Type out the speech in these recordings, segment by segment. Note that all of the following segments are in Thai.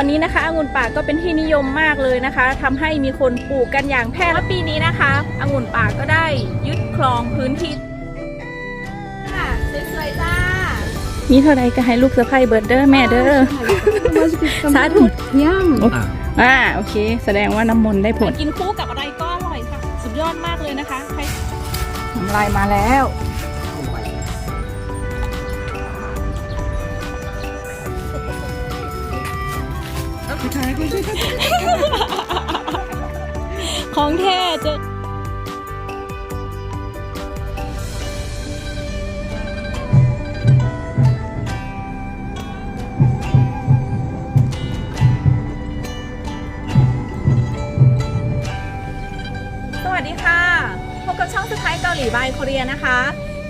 ตอนนี้นะคะองุ่นป่าก็เป็นที่นิยมมากเลยนะคะทำให้มีคนปลูกกันอย่างแพร่และปีนี้นะคะองุ่นป่าก็ได้ยึดครองพื้นที่ค่ะสวยๆจ้า มีเท่าไรก็ให้ลูกสะใภ้เบิร์ดเดอร์แม่เด้อสาธุ Yum. อ่าโอเค แสดงว่าน้ำมนต์ได้ผล กินคู่กับอะไรก็อร่อยค่ะ สุดยอดมากเลยนะคะใครน้ำลายมาแล้ว ของแท้จะสวัสดีค่ะ พบกับช่องสุดท้ายเกาหลีบายโคเรียนะคะ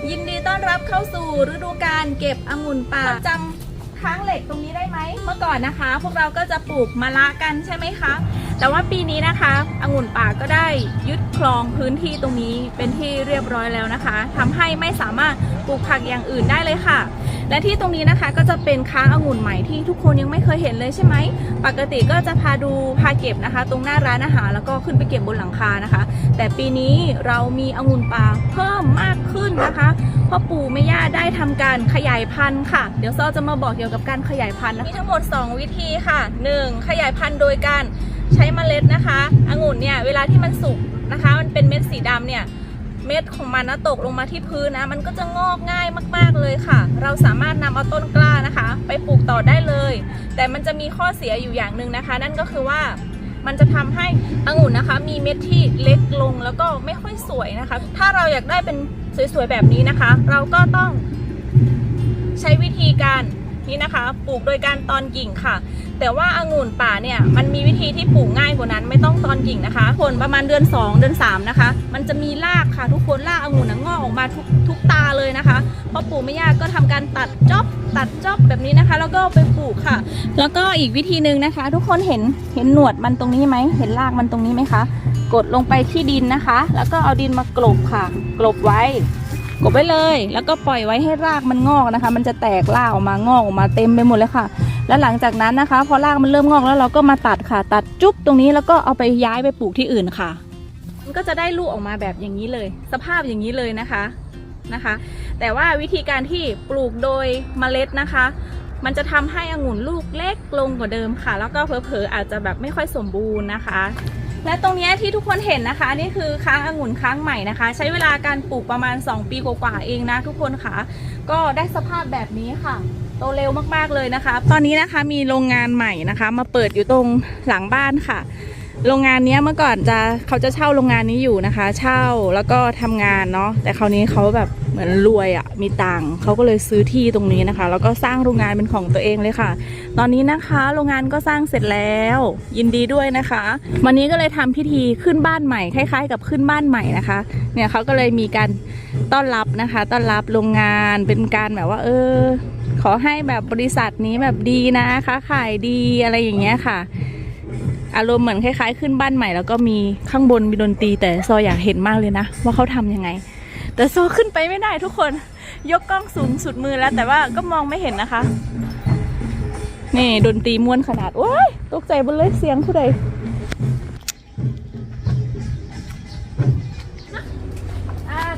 ยินดีต้อนรับเข้าสู่ฤดูการเก็บองุ่นป่าจำ ค้างเหล็กตรงนี้ได้ไหม เมื่อก่อนนะคะ พวกเราก็จะปลูกมะละกันใช่ไหมคะ แต่ว่าปีนี้นะคะองุ่นป่าก็ได้ยึดครองพื้นที่ตรงนี้เป็นที่เรียบร้อยแล้วนะคะทำให้ไม่สามารถปลูกผักอย่างอื่นได้เลยค่ะ และที่ตรงนี้นะคะก็จะเป็นค้างองุ่นใหม่ที่ทุกคนยังไม่เคยเห็นเลยใช่ไหม ปกติก็จะพาดูพาเก็บนะคะ ตรงหน้าร้านอาหารแล้วก็ขึ้นไปเก็บบนหลังคานะคะ แต่ปีนี้เรามีองุ่นป่าเพิ่มมากขึ้นนะคะ พ่อปู่แม่ย่าได้ทำการขยายพันธุ์ค่ะ เดี๋ยวซอจะมาบอกเกี่ยวกับการขยายพันธุ์นะมีทั้งหมด 2 วิธีค่ะ 1. ขยายพันธุ์โดยการใช้เมล็ดนะคะองุ่นเนี่ยเวลาที่มันสุกนะคะ มันเป็นเม็ดสีดำเนี่ยเม็ดของมันนะตกลงมาที่พื้นนะ มันก็จะงอกง่ายมาก ๆเลยค่ะ เราสามารถนำเอาต้นกล้านะคะ ไปปลูกต่อได้เลย แต่มันจะมีข้อเสียอยู่อย่างหนึ่งนะคะ นั่นก็คือว่า มันจะทำให้องุ่นนะคะ มีเม็ดที่เล็กลงแล้วก็ไม่ค่อยสวยนะคะ ถ้าเราอยากได้เป็นสวยๆแบบนี้นะคะ เราก็ต้องใช้วิธีการ นี้นะคะ ปลูกโดยการตอนกิ่งค่ะ แต่ว่าองุ่นป่าเนี่ยมันมีวิธีที่ปลูกง่ายกว่านั้น ไม่ต้องตอนกิ่งนะคะ ผลประมาณเดือน 2 เดือน3นะคะ มันจะมีรากค่ะ ทุกคนรากองุ่นนะงอกออกมาทุกทุกตาเลยนะคะพอปลูกไม่ยากก็ทำการตัดจอบตัดจอบแบบนี้นะคะ แล้วก็ไปปลูกค่ะ แล้วก็อีกวิธีหนึ่งนะคะ ทุกคนเห็นเห็นหนวดมันตรงนี้ไหมเห็นรากมันตรงนี้ไหมคะ กดลงไปที่ดินนะคะ แล้วก็เอาดินมากลบค่ะ กลบไว้ กบไว้เลย แล้วก็ปล่อยไว้ให้รากมันงอกนะคะ มันจะแตกรากออกมางอกออกมาเต็มไปหมดเลยค่ะ แล้วหลังจากนั้นนะคะ พอรากมันเริ่มงอกแล้วเราก็มาตัดค่ะ ตัดจุ๊บตรงนี้แล้วก็เอาไปย้ายไปปลูกที่อื่นค่ะ มันก็จะได้ลูกออกมาแบบอย่างนี้เลย สภาพอย่างนี้เลยนะคะนะคะ แต่ว่าวิธีการที่ปลูกโดยเมล็ดนะคะ มันจะทำให้องุ่นลูกเล็กลงกว่าเดิมค่ะ แล้วก็เผลอๆอาจจะแบบไม่ค่อยสมบูรณ์นะคะ และตรงนี้ที่ทุกคนเห็นนะคะ นี่คือค้างองุ่นค้างใหม่นะคะ ใช้เวลาการปลูกประมาณ 2 ปีกว่าๆเองนะทุกคนค่ะ ก็ได้สภาพแบบนี้ค่ะ โตเร็วมากๆเลยนะคะ ตอนนี้นะคะมีโรงงานใหม่นะคะ มาเปิดอยู่ตรงหลังบ้านค่ะ โรงงานเนี้ยเมื่อก่อนจะเขาจะเช่าโรงงานนี้อยู่นะคะ เช่าแล้วก็ทำงานเนาะแต่คราวนี้เขาแบบเหมือนรวยอะ่ะมีตังค์เขาก็เลยซื้อที่ตรงนี้นะคะ แล้วก็สร้างโรงงานเป็นของตัวเองเลยค่ะ ตอนนี้นะคะโรงงานก็สร้างเสร็จแล้ว ยินดีด้วยนะคะ วันนี้ก็เลยทำพิธีขึ้นบ้านใหม่คล้ายๆ กับขึ้นบ้านใหม่นะคะ เนี่ยเขาก็เลยมีการต้อนรับนะคะ ต้อนรับโรงงานเป็นการแบบว่า เออ ขอให้แบบบริษัทนี้แบบดีนะค้าขายดีอะไรอย่างเงี้ยค่ะ อารมณ์เหมือนคล้ายๆ ขึ้นบ้านใหม่ แล้วก็มีข้างบนมีดนตรี แต่ซออยากเห็นมากเลยนะ ว่าเขาทำยังไง แต่โซขึ้นไปไม่ได้ทุกคน ยกกล้องสูงสุดมือแล้ว แต่ว่าก็มองไม่เห็นนะคะ นี่ดนตรีม้วนขนาด โอ้ยตกใจบนเลยเสียงผู้ใด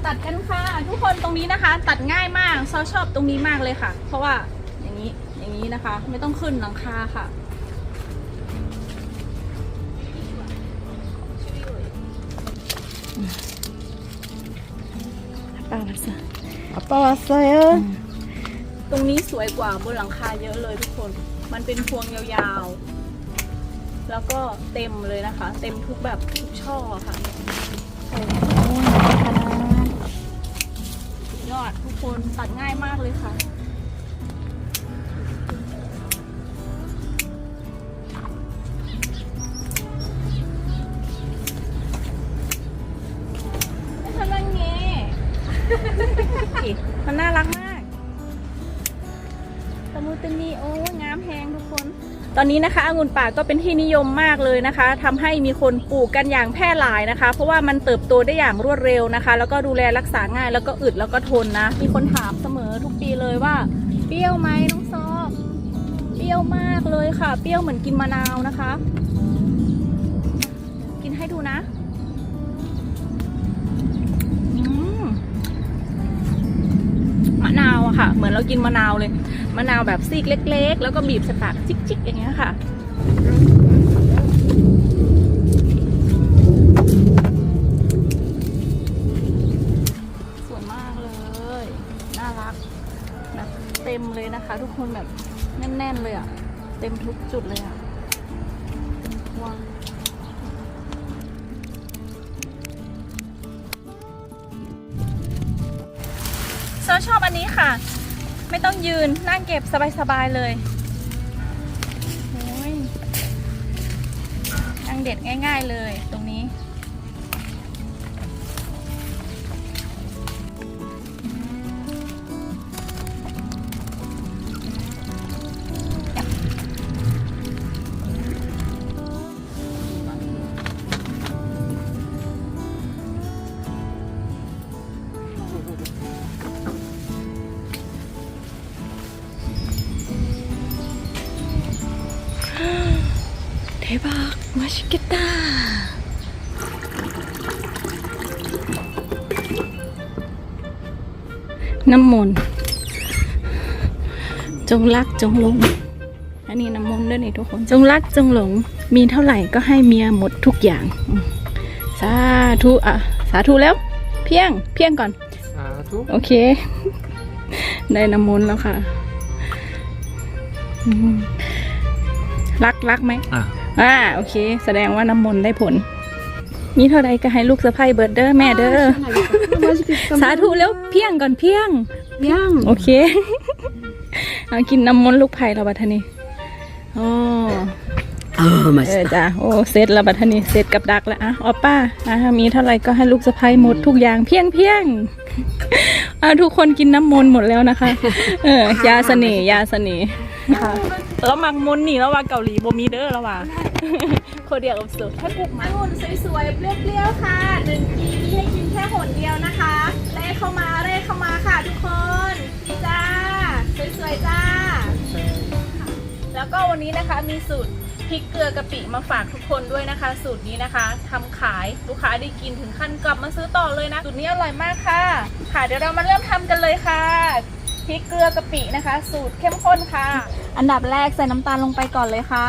ตัดกันค่ะ ทุกคนตรงนี้นะคะ ตัดง่ายมากซอชอบตรงนี้มากเลยค่ะ เพราะว่าอย่างนี้อย่างนี้นะคะ ไม่ต้องขึ้นหลังคาค่ะ ปอเซอตรงนี้สวยกว่าบนหลังคาเยอะเลยทุกคน มันเป็นพวงยาวๆ แล้วก็เต็มเลยนะคะ เต็มทุกแบบทุกช่อค่ะสวยมากยอดทุกคนตัดง่ายมากเลยค่ะ มันน่ารักมาก ตะมูตะมีโอ้งามแหงทุกคน ตอนนี้นะคะองุ่นป่าก็เป็นที่นิยมมากเลยนะคะทำให้มีคนปลูกกันอย่างแพร่หลายนะคะ เพราะว่ามันเติบโตได้อย่างรวดเร็วนะคะ แล้วก็ดูแลรักษาง่ายแล้วก็อึดแล้วก็ทนนะ มีคนถามเสมอทุกปีเลยว่า เปรี้ยวไหมน้องซอเปรี้ยวรี้ยวมากเลยค่ะ เปรี้ยวเหมือนกินมะนาวนะคะ ค่ะ เหมือนเรากินมะนาวเลย มะนาวแบบซีกเล็ก ๆ แล้วก็บีบใส่ปากจิกๆอย่างเงี้ยค่ะสวยมากเลย น่ารักแบบเต็มเลยนะคะ ทุกคนแบบแน่น ๆ เลยอะ่ะ เต็มทุกจุดเลยอะ่ะ ชอบอันนี้ค่ะ ไม่ต้องยืนนั่งเก็บสบายๆเลยยนั่งเด็ดง่าย ๆเลย 맛있겠다น้ำมนต์จงรักจงหลง อันนี้น้ำมนต์ด้วยนี่ทุกคน จงรักจงหลง มีเท่าไหร่ก็ให้เมียหมดทุกอย่างอืมสาธุอ่ะ สาธุแล้ว เพียง เพียงก่อน สาธุ โอเค ได้น้ำมนต์แล้วค่ะอืมรักรักไหม อ่ะ อ่าโอเค แสดงว่าน้ำมนต์ได้ผล มีเท่าไรก็ให้ลูกสะใภ้เบิร์ดเด้อแม่เด้อ สาธุแล้วเพียงก่อนเพียงยังโอเคเอากินน้ำมนต์ลูกไผ่เราบัทนีโอ้เออมาเออจ้ะโอ้เสร็จแล้วบัทนีเสร็จกับดักแล้วอะออป้าอะมีเท่าไรก็ให้ลูกสะใภ้หมดทุกอย่างเพียงเพียงอะทุกคนกินน้ำมนต์หมดแล้วนะคะ เออยาเสน่ห์ยาเสน่ห์ ค่ะแล้วมักมนต์นี่แล้วว่าเกาหลีบ่มีเด้อแล้วว่าโคเดียวกับสุดถ้าปลูกไม้หุ่นสวยๆเปรี้ยวๆค่ะหนึ่งปีมีให้กินแค่หนเดียวนะคะเร่เข้ามาเร่เข้ามาค่ะทุกคนจ้าสวยๆจ้า แล้วก็วันนี้นะคะมีสูตรพริกเกลือกะปิมาฝากทุกคนด้วยนะคะ สูตรนี้นะคะทำขายลูกค้าได้กินถึงขั้นกลับมาซื้อต่อเลยนะสูตรนี้อร่อยมากค่ะ ค่ะเดี๋ยวเรามาเริ่มทำกันเลยค่ะ พริกเกลือกะปินะคะ สูตรเข้มข้นค่ะ อันดับแรกใส่น้ำตาลลงไปก่อนเลยค่ะ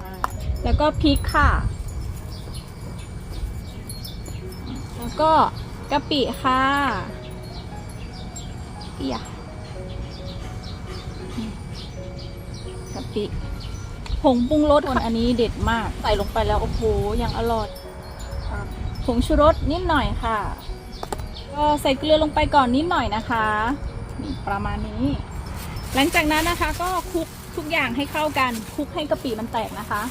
อ่าแล้วก็พริกค่ะ แล้วก็กะปิค่ะเอียกะปิผงปรุงรสคนอันนี้เด็ดมาก ใส่ลงไปแล้วโอ้โหยังอร่อยครับผงชูรสนิดหน่อยค่ะ ก็ใส่เกลือลงไปก่อนนิดหน่อยนะคะนี่ประมาณนี้ หลังจากนั้นนะคะก็คลุกทุกอย่างให้เข้ากันคลุกให้กะปิมันแตกนะคะ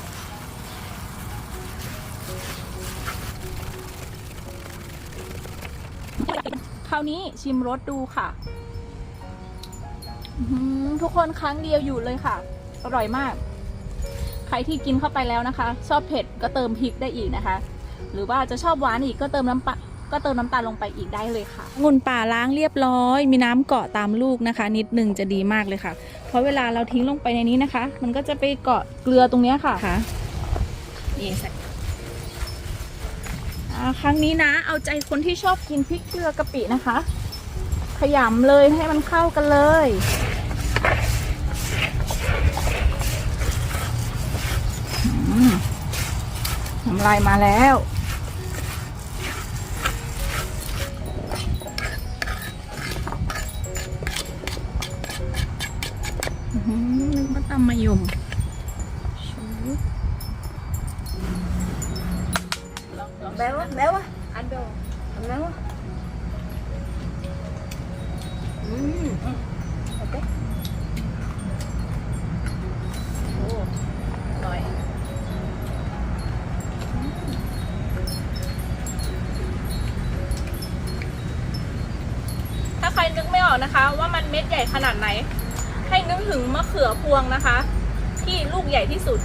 คราวนี้ชิมรสดูค่ะทุกคนครั้งเดียวอยู่เลยค่ะ อร่อยมาก ใครที่กินเข้าไปแล้วนะคะ ชอบเผ็ดก็เติมพริกได้อีกนะคะ หรือว่าจะชอบหวานอีกก็เติมน้ำปลา ก็เติมน้ำตาลลงไปอีกได้เลยค่ะงุ่นป่าล้างเรียบร้อย มีน้ำเกาะตามลูกนะคะ นิดหนึ่งจะดีมากเลยค่ะ เพราะเวลาเราทิ้งลงไปในนี้นะคะ มันก็จะไปเกาะเกลือตรงเนี้ยค่ะค่ะนี่ใส่อ่าครั้งนี้นะ เอาใจคนที่ชอบกินพริกเกลือกะปินะคะ ขยำเลยให้มันเข้ากันเลยอืมน้ำลายมาแล้ว กว่าตำมะยมชูแม่วะแม่วะอันเดียวแม่วะอืมโอเคโอ้อร่อยถ้าใครนึกไม่ออกนะคะ ว่ามันเม็ดใหญ่ขนาดไหน ให้นึกถึงมะเขือพวงนะคะ ที่ลูกใหญ่ที่สุด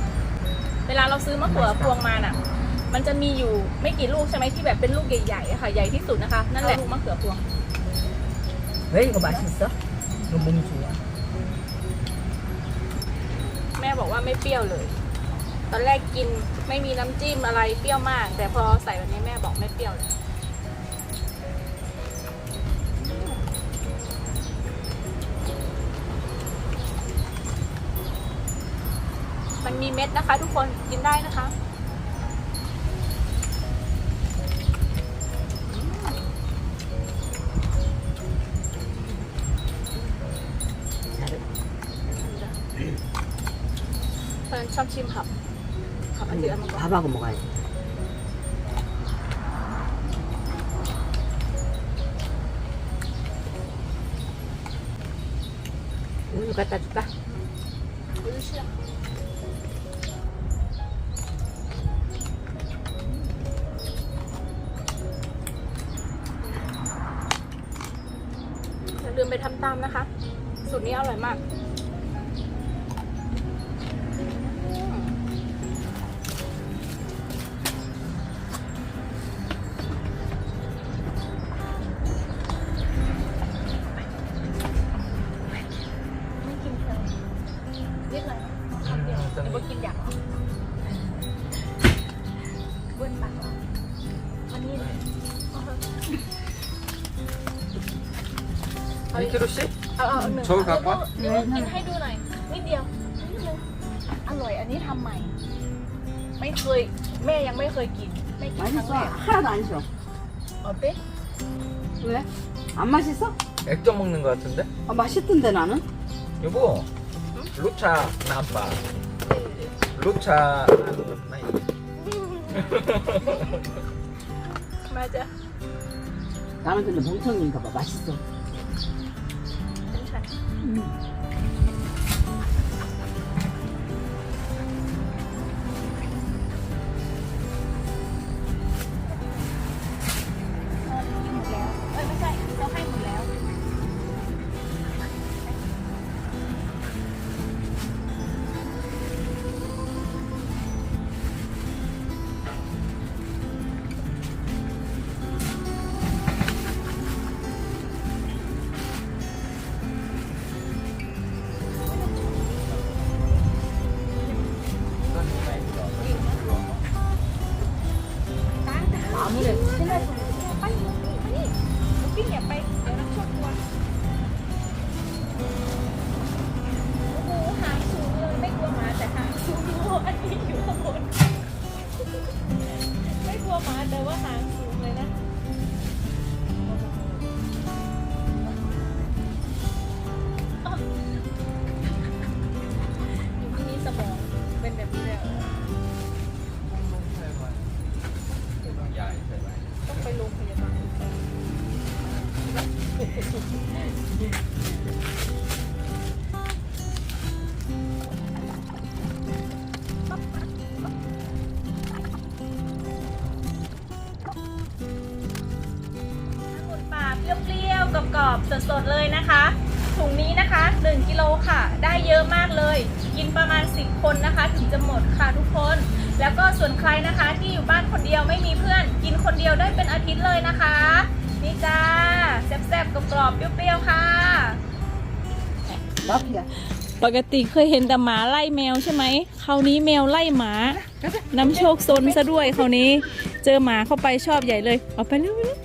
เวลาเราซื้อมะเขือพวงมาน่ะ มันจะมีอยู่ไม่กี่ลูกใช่ไหมที่แบบเป็นลูกใหญ่ๆอะค่ะ ใหญ่ที่สุดนะคะ นั่นแหละลูกมะเขือพวง 왜 이거 맛있어? 이거 몸 좋아. แม่บอกว่าไม่เปรี้ยวเลย ตอนแรกกินไม่มีน้ำจิ้มอะไรเปรี้ยวมาก แต่พอใส่วันนี้แม่บอกไม่เปรี้ยวเลย มันมีเม็ดนะคะ ทุกคนกินได้นะคะ เฟิร์นชอบชิมผับผับอันเดือดมาก่อน 밥하고 먹어야 돼. 우유 갖다 줄까? อุ้ยเชื่อ ตามนะคะ สูตรนี้อร่อยมาก เอาเอาหนึ่ง โชว์ครับว่า เดี๋ยวกินให้ดูหน่อย นิดเดียวนิดเดียวอร่อย อันนี้ทำใหม่ ไม่เคย แม่ยังไม่เคยกิน ไม่กินครั้ง 맛있어. แรก 하나도 안 싫어. เอาเต้ 왜? 안 맛있어? 액젓 먹는 거 같은데? 아, 맛있던데 나는? 여보 루차 남바 루차 나이 มาจะ 나는 근데 멍청이인가 봐. 맛있어. เป็นฉั กรอบๆสดๆเลยนะคะ ถุงนี้นะคะ 1กิโลค่ะ ได้เยอะมากเลย กินประมาณ 10 คนนะคะ ถึงจะหมดค่ะทุกคน แล้วก็ส่วนใครนะคะที่อยู่บ้านคนเดียวไม่มีเพื่อน กินคนเดียวได้เป็นอาทิตย์เลยนะคะ นี่จ้าแซ่บๆกรอบๆเปรี้ยวๆค่ะบ๊เดียปกติเคยเห็นแต่หมาไล่แมวใช่ไหม คราวนี้แมวไล่หมา น้ำโชคซนซะด้วยคราวนี้ เจอหมาเข้าไปชอบใหญ่เลย เอาไปเรื่อย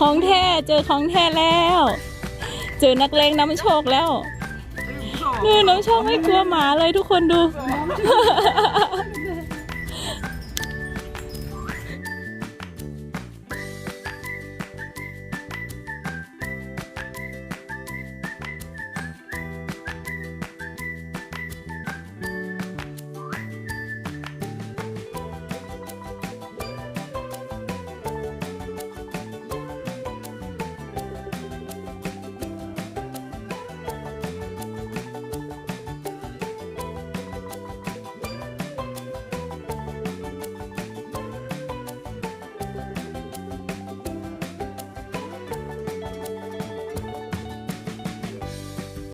ของแท้เจอของแท้แล้ว เจอนักเลงน้ำโชคแล้วดูน้ำโชคไม่กลัวหมาเลยทุกคนดู